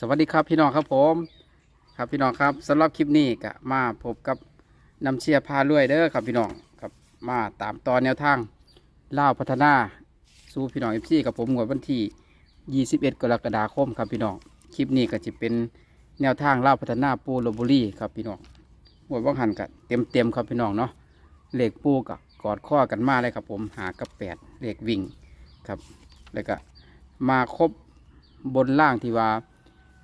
สวัสดีครับพี่น้องครับผมครับพี่น้องครับสำหรับคลิปนี้ก็มาพบกับน้ำเชียร์พาลุยเด้อครับพี่น้องครับมาตามตอนแนวทางเล่าพัฒนาสู่พี่น้องเอฟซีกับผมงวดวันที่ 21 กรกฎาคมครับพี่น้องคลิปนี้ก็จะเป็นแนวทางเล่าพัฒนาปูโลบุรีครับพี่น้องงวดว่างหันกับเต็มเต็มครับพี่น้องเนาะเหลขปูกับกอดข้อกันมาเลยครับผมหากับแปดเหลขวิ่งครับแล้วก็มาครบบนล่างที่ว่า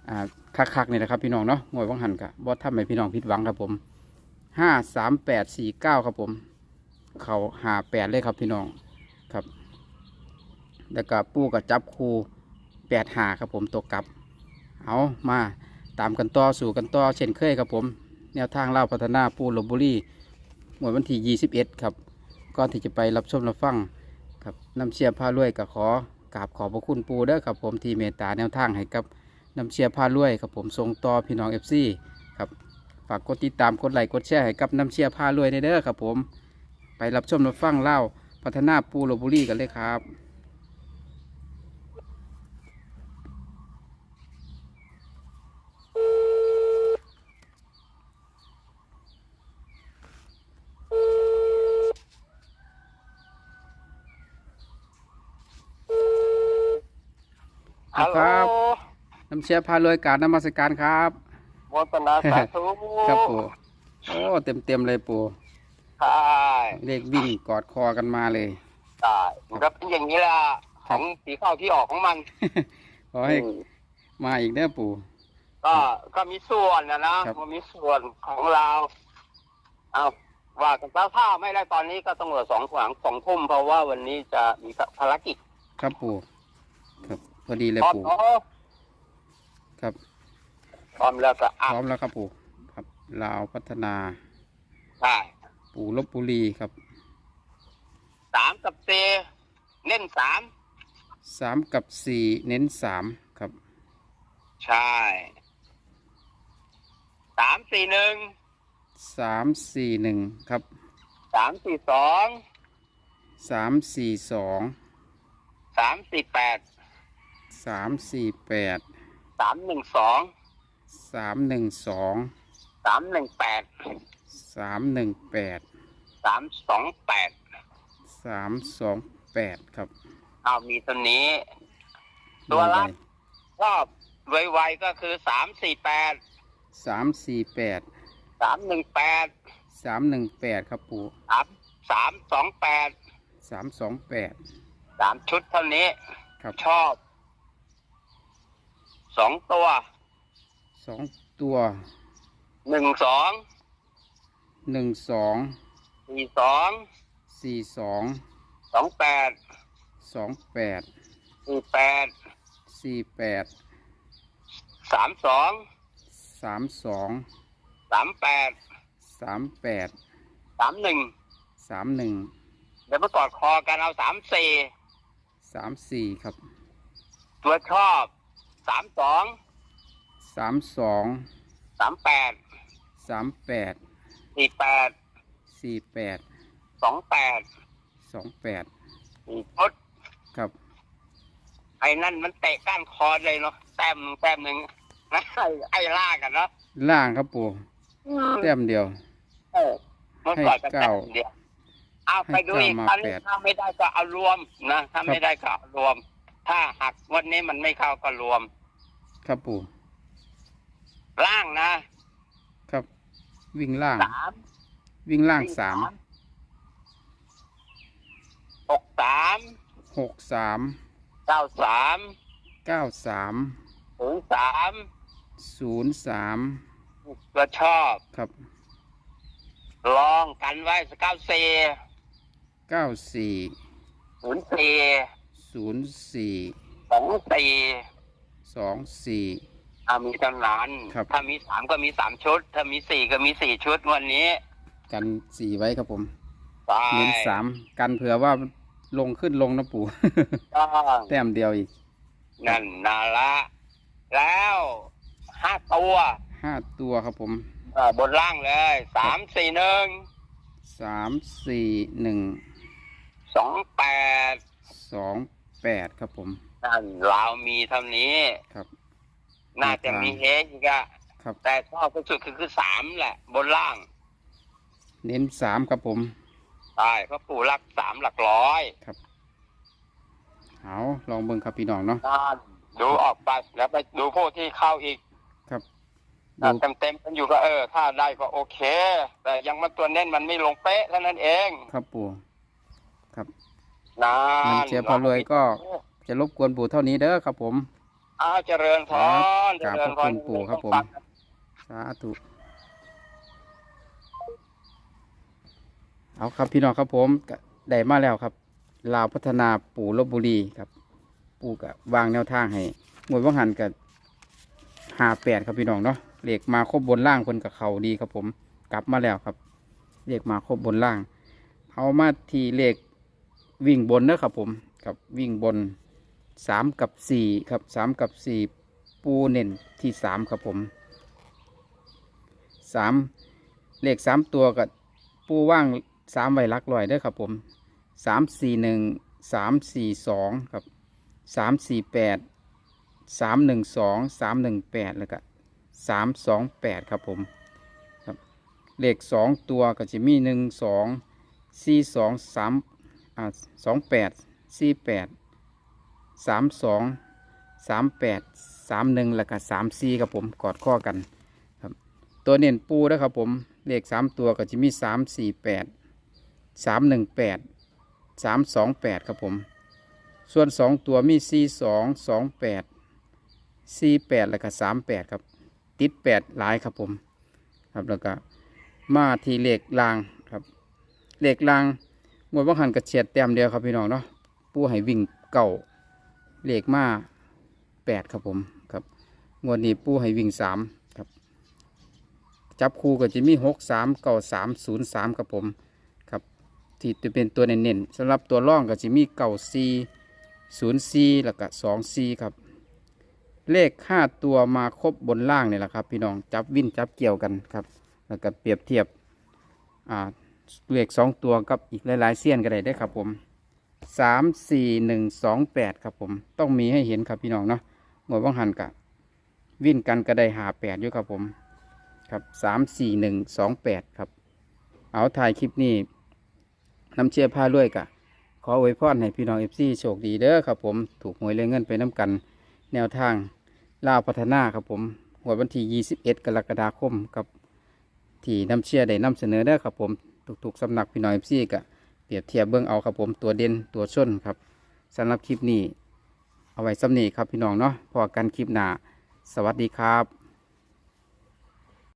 อ่าคักๆนี่นะครับพี่น้องเนาะงวยวังหันกะบอทำให้พี่น้องผิดหวังครับผมห้าสามแปดสี่เก้าครับผม เขาหาแปดเลยครับพี่น้องครับแล้วก็ปูกับจับคูแปดหาครับผมตกกลับ เอามาตามกันต่อสู่กันต่อเช่นเคยครับผม แนวทางเล่าพัฒนาปูลบบุรีหมวดวันที่ 21 ครับก่อนที่จะไปรับชมรับฟังครับน้ำเชียร์ผ้ารวยก็ขอกราบขอบพระคุณปูเด้อครับผมที่เมตตาแนวทางให้กับ น้ำเชียร์พารวยครับผมส่งต่อพี่น้องเอฟซีครับฝากกดติดตามกดไลค์กดแชร์ให้กับน้ำเชียร์พารวยในเด้อครับผมไปรับชมรับฟังเล่าพัฒนาปูโรบุรีกันเลยครับฮัลโหลครับ น้ำเชียร์พารวยการนมัสการครับวัฒนาสาธุครับปูโอ้เต็มเต็มๆเลยปูใช่เลขวิ่งกอดคอกันมาเลยใช่มันก็เป็นอย่างนี้แหละของสีเข้าที่ออกของมันขอให้อืมมาอีกเด้อปูก็ก็มีส่วนนะนะครับมันมีส่วนของเราเอาว่ากันแล้วถ้าไม่ได้ตอนนี้ก็ต้องเหลือสองขวางสองทุ่มเพราะว่าวันนี้จะมีภารกิจ ครับปูครับพอดีเลยพร้อมปูเนาะ ครับ พร้อมแล้วก็พอะร้อมแล้วครับปูครับลาวพัฒนาใช่ปูลบบุรีครับสามกับเซเน้นสามสามกับสี่เน้นสามครับ ใช่สามสี่หนึ่งสามสี่หนึ่งครับสามสี่สองสามสี่สองสามสี่แปดสามสี่แปด สามหนึ่งสองสามหนึ่งสองสามหนึ่งแปดสามหนึ่งแปดสามสองแปดสามสองแปดครับเอามีตัวนี้ ตัวละรอบไวๆก็คือสามสี่แปดสามสี่แปดสามหนึ่งแปดสามหนึ่งแปดครับปูสามสามสองแปดสามสองแปดสามชุดเท่านี้ ครับ ชอบ สองตัวสองตัวหนึ่งสองหนึ่งสองสี่สองสี่สองสองแปดสองแปดสี่แปดสี่แปดสามสองสามสองสามแปดสามแปดสามหนึ่งสามหนึ่งเดี๋ยวมากอดคอกันเอาสามสี่สามสี่ครับ ตัวชอบ สามสองสามสองสามแปดสามแปดสี่แปดสี่แปดสองแปดสองแปดสี่ชุดครับ ไอ้นั่นมันเตะก้านคอเลยเนาะแต้มหนึ่งแต้มหนึ่งนะไอ้ไอ้ล่ากันเนาะล่างครับปูแต้มเดียว เออมันก่อนจะให้แต้เก้ามเดียวเอาไปดูอีกให้ครั้เก้างมาแปดถ้าไม่ได้ก็เอารวมนะถ้าไม่ได้ก็เอารวม ถ้าหักวันนี้มันไม่เข้าก็รวม ครับปูล่างนะครับ วิ่งล่าง สามวิ่งล่างสามหกสามหกสามเก้าสามเก้าสามศูนย์สามศูนย์สามก็ชอบ ครับลองกันไว้สเก้าสี่เก้าสี่ศูนย์สี่ ศูนย์สี่สองสี่สองสี่อามีจำนานครับ ถ้ามีสามก็มีสามชุด ถ้ามีสี่ก็มีสี่ชุดวันนี้กันสี่ไว้ครับผมใช่เน้นสามกันเผื่อว่าลงขึ้นลงนะปู่ ต้องแต้มเดียวอีกนั่นนาละ แล้วห้าตัวห้าตัวครับผมเอ่อบนล่างเลยสามสี่หนึ่งสามสี่หนึ่งสองแปดสอง แปดครับผม นั่นเรามีเท่านี้ครับ น่าจะมีเฮอีกอะครับ แต่ชอบที่สุดคือคือสามแหละ บนล่างเน้นสามครับผม ใช่เพราะปู่รักสามหลักร้อยเอาลองเบิ่งครับพี่น้องเนาะนั่นดูออกไปแล้วไปดูพวกที่เข้าอีกครับอะดูเต็มเต็มๆกันอยู่ก็เออ ถ้าได้ก็โอเค แต่ยังมันตัวเน้นมันไม่ลงเป๊ะเท่านั้นเองครับปู่ครับ นะเงินเชียร์พอรวยก็จะรบกวนปู่เท่านี้เด้อครับผมอ้าวเจริญพรคเจรับริญพรคุณปู่ครับผมสาธุเอาครับพี่น้องครับผมได้มาแล้วครับลาวพัฒนาปู่ลบบุรีครับ ปู่ก็วางแนวทางให้หมวดว่างหันกับหาแปดครับพี่น้องเนาะเหลขมาครบบนล่างคนกับเขาดีครับผม กลับมาแล้วครับเหลขมาครบบนล่างเอามาที่เลข วิ่งบนนะครับผมกับวิ่งบนสามกับสี่ครับสามกับสี่ปูเน่นที่สามครับผมสามเลขสามตัวกับปูว่างสามใบลักลอยเด้ครับผมสามสี่หนึ่งสามสี่สองครับสามสี่แปดสามหนึ่งสองสามหนึ่งแปดแล้วก็สามสองแปดครับผมครับเลขสองตัวก็จะมีหนึ่งสองสี่สองสาม สองแปดสี่แปดสามสองสามแปดสามหนึ่งแล้วก็สามสี่ครับผมกอดข้อกันครับตัวเน้นปูนะครับผมเลขสามตัวก็จะมีสามสี่แปดสามหนึ่งแปดสามสองแปดครับผม ส่วนสองตัวมีสี่สองสองแปดสี่แปดแล้วก็สามแปดครับ ติดแปดหลายครับผม ครับแล้วก็มาที่เลขลางครับ เลขลาง งวดว่างหันกระเฉียดแต้มเดียวครับพี่น้องเนาะปูให้วิ่งเก่าเลขมาแปดครับผมครับงวดนี้ปูให้วิ่งสามครับ จับคู่ก็จะมีหกสามเก้าสามศูนย์สามครับผมครับที่จะเป็นตัวเน้นๆสำหรับตัวร่องก็จะมีเก้าสี่ศูนย์สี่แล้วก็สองสี่ครับ เลขห้าตัวมาครบบนล่างนี่แหละครับ พี่น้องจับวิ่นจับเกี่ยวกันครับ แล้วก็เปรียบเทียบอ่า เลขสองตัวกับอีกหลายๆเสี้ยนก็ได้ได้ครับผมสามสี่หนึ่งสองแปดครับผม ต้องมีให้เห็นครับพี่น้องเนาะหมดว่างหันกะวินกันก็ได้หาแปดอยู่ครับผม ครับสามสี่หนึ่งสองแปดครับ เอาถ่ายคลิปนี้น้ำเชียร์ผ้าด้วยกะขออวยพรให้พี่น้องเอฟซีโชคดีเด้อครับผม ถูกหวยเรื่องเงินไปน้ำกัน แนวทางล่าวพัฒนาครับผมหวยวันที่ 21 กรกฎาคมกับที่น้ำเชียร์ได้นำเสนอเด้อครับผม ทุกๆสำนักพี่น้อยพี่ซีกะเปรียบเทียบเบื้องเอาครับผมตัวเด่นตัวชนครับสำหรับคลิปนี้ เอาไว้สำนีครับพี่น้องเนาะพอกันคลิปหน้า สวัสดีครับ